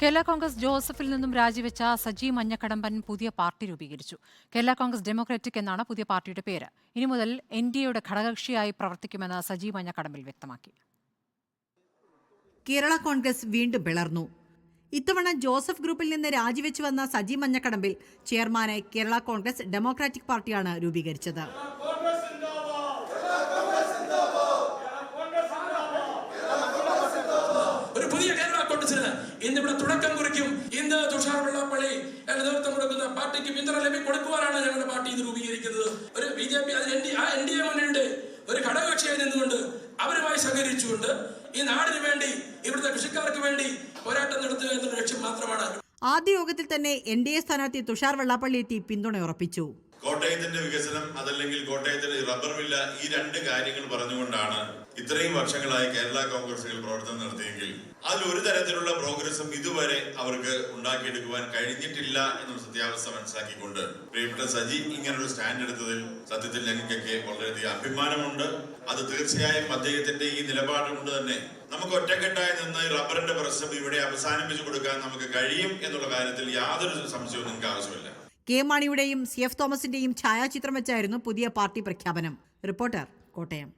കേരള കോൺഗ്രസ് ജോസഫിൽ നിന്നും രാജിവെച്ച സജി മഞ്ഞക്കടമ്പൻ പുതിയ പാർട്ടി രൂപീകരിച്ചു. കേരള കോൺഗ്രസ് ഡെമോക്രാറ്റിക് എന്നാണ് പുതിയ പാർട്ടിയുടെ പേര്. ഇനി മുതൽ എൻ ഡി എയുടെ ഘടകകക്ഷിയായി പ്രവർത്തിക്കുമെന്ന് സജി മഞ്ഞക്കടമ്പിൽ വ്യക്തമാക്കി. കേരള കോൺഗ്രസ് വീണ്ടും പിളർന്നു. ഇത്തവണ ജോസഫ് ഗ്രൂപ്പിൽ നിന്ന് രാജിവെച്ചു വന്ന സജി മഞ്ഞക്കടമ്പിൽ ചെയർമാനായി കേരള കോൺഗ്രസ് ഡെമോക്രാറ്റിക് പാർട്ടിയാണ് രൂപീകരിച്ചത് ഒരു പുതിയ കേരള കോൺഗ്രസിന് ഇന്ന് തുടക്കം കുറിക്കും. ഇന്ന് തുഷാർ വെള്ളാപ്പള്ളി നേതൃത്വം കൊടുക്കുന്ന പാർട്ടിക്ക് പിന്തുണ ലഭ്യം കൊടുക്കുവാനാണ് ഞങ്ങളുടെ പാർട്ടി ഇത് രൂപീകരിക്കുന്നത്. ഒരു ബി ജെ പി ആ എൻ ഡി എ മുന്നണിയുടെ ഒരു ഘടകകക്ഷിയായി നിന്നുകൊണ്ട് അവരുമായി സഹകരിച്ചുകൊണ്ട് ഈ നാടിന് വേണ്ടി ഇവിടുത്തെ കൃഷിക്കാർക്ക് വേണ്ടി പോരാട്ടം നടത്തുക എന്നൊരു ലക്ഷ്യം മാത്രമാണ്. ആദ്യ യോഗത്തിൽ തന്നെ എൻ ഡി എ സ്ഥാനാർത്ഥി തുഷാർ വെള്ളാപ്പള്ളി എത്തി പിന്തുണ ഉറപ്പിച്ചു കോട്ടയത്തിന്റെ വികസനം അതല്ലെങ്കിൽ കോട്ടയത്തിന്റെ റബ്ബർ വില്ല ഈ രണ്ട് കാര്യങ്ങൾ പറഞ്ഞുകൊണ്ടാണ് ഇത്രയും വർഷങ്ങളായി കേരള കോൺഗ്രസുകൾ പ്രവർത്തനം നടത്തിയെങ്കിൽ അതിൽ ഒരു തരത്തിലുള്ള പ്രോഗ്രസും ഇതുവരെ അവർക്ക് ഉണ്ടാക്കിയെടുക്കുവാൻ കഴിഞ്ഞിട്ടില്ല എന്ന സത്യാവസ്ഥ മനസ്സിലാക്കിക്കൊണ്ട് പ്രിയപ്പെട്ട സജി ഇങ്ങനൊരു സ്റ്റാൻഡ് എടുത്തതിൽ സത്യത്തിൽ ഞങ്ങൾക്കൊക്കെ വളരെയധികം അഭിമാനമുണ്ട്. അത് തീർച്ചയായും അദ്ദേഹത്തിന്റെ ഈ നിലപാട് കൊണ്ട് തന്നെ നമുക്ക് ഒറ്റക്കെട്ടായി നിന്ന് റബ്ബറിന്റെ പ്രശ്നം ഇവിടെ അവസാനിപ്പിച്ചു കൊടുക്കാൻ നമുക്ക് കഴിയും എന്നുള്ള കാര്യത്തിൽ യാതൊരു സംശയവും നിങ്ങൾക്ക് ആവശ്യമില്ല. കെ മാണിയുടെയും സി എഫ് തോമസിന്റെയും ഛായാചിത്രം വെച്ചായിരുന്നു പുതിയ പാർട്ടി പ്രഖ്യാപനം. റിപ്പോർട്ടർ കോട്ടയം.